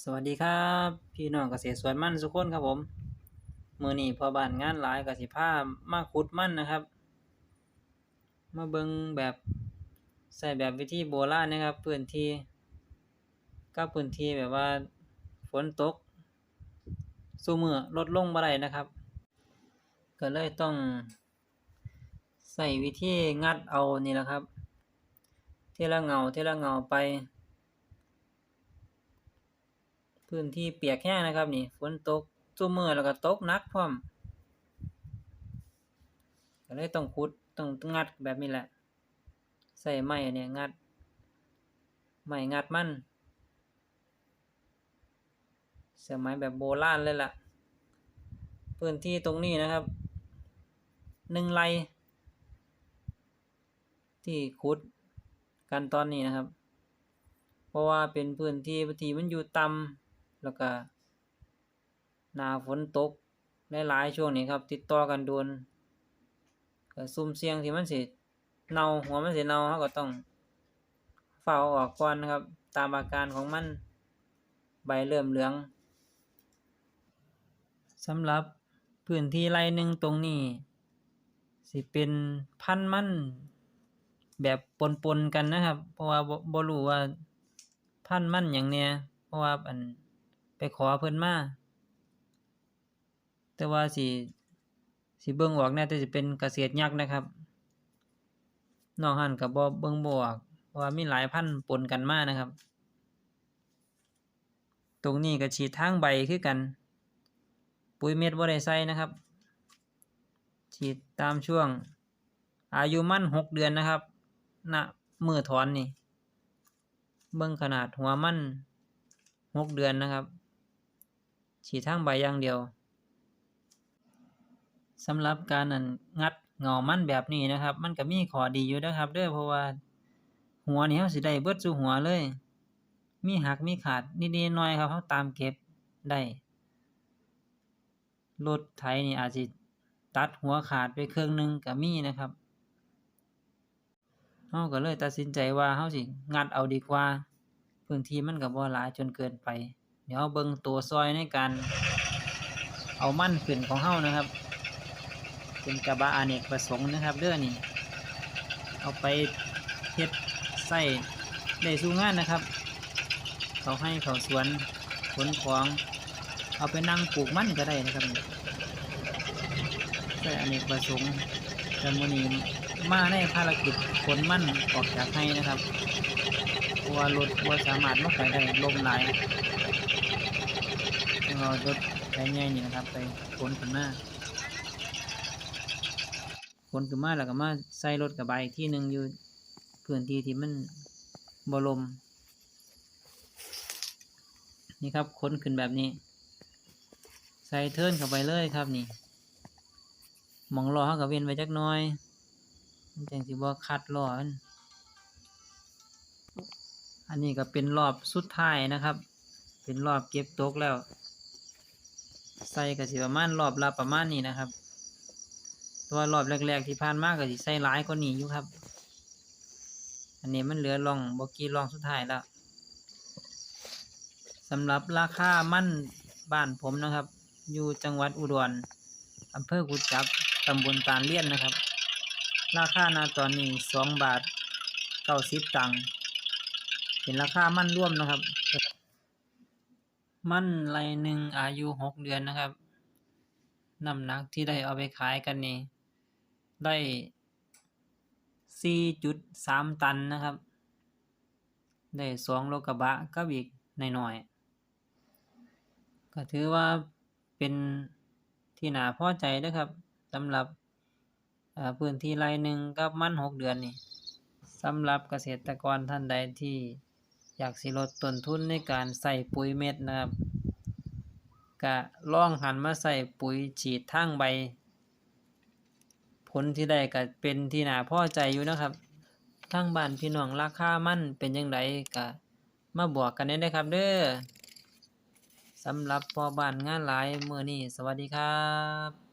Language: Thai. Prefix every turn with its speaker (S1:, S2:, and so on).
S1: สวัสดีครับ พี่น้องเกษตรสวนมั่นสุกคนครับผมมือนี้พอบ้านงานหลายกสิพามาขุดมั่นนะครับ มาเบิงแบบใส่แบบวิธีโบราณนะครับพื้นที่กับพื้นที่แบบว่าฝนตกซุมื้อลดลงบ่ได้นะครับ ก็เลยต้องใส่วิธีงัดเอานี่แหละครับ เทละเงาเทละเงาไป พื้นที่เปียกแห้งนะครับนี่ฝนตกซุมื้อแล้วก็ตกนักพร้อมก็เลยต้องขุดต้องงัดแบบนี้แหละ ใส่ไม้เนี่ยงัดไม้งัดมันสมัยแบบโบราณเลยล่ะ พื้นที่ตรงนี้นะครับหนึ่งไรที่ขุดกันตอนนี้นะครับ เพราะว่าเป็นพื้นที่ที่มันอยู่ต่ำ แล้วก็หนาฝนตกหลายๆช่วงนี้ครับ ติดต่อกันโดนก็ซุ่มเสี่ยงที่มันสิเน่าหัวมันสิเน่าเราก็ต้องเฝ้าออกก่อนนะครับ ตามอาการของมันใบเริ่มเหลืองสำหรับพื้นที่ไร่หนึ่งตรงนี้ สิเป็นพันมันแบบปนๆกันนะครับ เพราะว่าบ่บ่รู้ว่าพันมันหยังแหน่เพราะว่าอัน ไปขอเพิ่นมาแต่ว่าสิสิเบิ่งออกแน่แต่สิเป็นเกษตรยักษ์นะครับนอกหันก็บ่เบิ่งบ่ออกว่ามีหลายพันปนกันมากนะครับ ตรงนี้ก็ฉีดทางใบคือกัน ปุ๋ยเม็ดบ่ได้ใส่นะครับ ฉีดตามช่วง อายุมันหกเดือนนะครับณมือถอนนี่ เบิ่งขนาดหัวมันหกเดือนนะครับ ฉีดทางใบอย่างเดียวสำหรับการนั่นงัดเงามันแบบนี้นะครับ มันก็มีข้อดีอยู่นะครับเด้อเพราะว่า หัวนี่เราสิได้เบิดสู่หัวเลย มีหักมีขาดนิดๆหน่อยครับเราตามเก็บได้รถไถนี่อาจสิตัดหัวขาดไปครึ่งหนึงก็มีนะครับเราก็เลยตัดสินใจว่าเราสิงัดเอาดีกว่า พื้นที่มันก็บ่หลายจนเกินไป ดี๋ยวเราเบิ่งตัวซอยในการเอามันขึ้นของเรานะครับ เป็นกระบะอเนกประสงค์นะครับเด้องนี่เอาไปเฮ็ดใส่ได้สู่งานนะครับ เขาให้เขาสวนขนของเอาไปนั่งปลูกมันก็ได้นะครับใส่อเนกประสงค์แต่มื้อนี้มาในภารกิจขนมันออกจากให้นะครับเพราะว่ารถบ่สามารถมาไปได้ลมไหลายต้องเอารถไถใหญ่นี่นะครับ ไปขนขึ้นมาขนขึ้นมาแล้วก็มาใส่รถกระบะอีกที่หนึ่งอยู่พื้นที่ที่มันบลม นี่ครับขนขึ้นแบบนี้ ใส่เทิร์นเข้าไปเลยครับนี่หมองล้อเขาก็เว้นไว้จักน้อยมันจังสิบ่คัดล้อมันอันนี้ก็เป็นรอบสุดท้ายนะครับ เป็นรอบเก็บตกแล้ว ใส่ก็สิประมาณรอบละประมาณนี้นะครับ ตัวรอบแรกๆที่ผ่านมาก็สิใส่หลายกว่านี้อยู่ครับ อันนี้มันเหลือร่องบกี่ร่องสุดท้ายแล้วสำหรับราคามั่นบ้านผมนะครับ อยู่จังหวัดอุดรอำเภอกุดจับตำบลตาลเลี่ยนนะครับ ราคานาตอนนี้สองบาทเก้าสิบตังค์เป็นราคามั่นร่วมนะครับ มั่นไรหนึ่งอายุหกเดือนนะครับ น้ำหนักที่ได้เอาไปขายกันนี่ ได้สี่จุดสามตันนะครับ ได้สองโลกระบะกับอีกหน่อยๆก็ถือว่าเป็นที่น่าพอใจนะครับสำหรับพื้นที่ไรหนึ่งกับมันหกเดือนนี่สำหรับเกษตรกรท่านใดที่ อยากสิลดต้นทุนในการใส่ปุ๋ยเม็ดนะครับก็ลองหันมาใส่ปุ๋ยฉีดทางใบ ผลที่ได้ก็เป็นที่น่าพอใจอยู่นะครับทางบ้านพี่น้องราคามันเป็นจังไดก็มาบอกกันได้นะครับเด้อสำหรับพ่อบ้านงานหลายเมื้อนี้สวัสดีครับ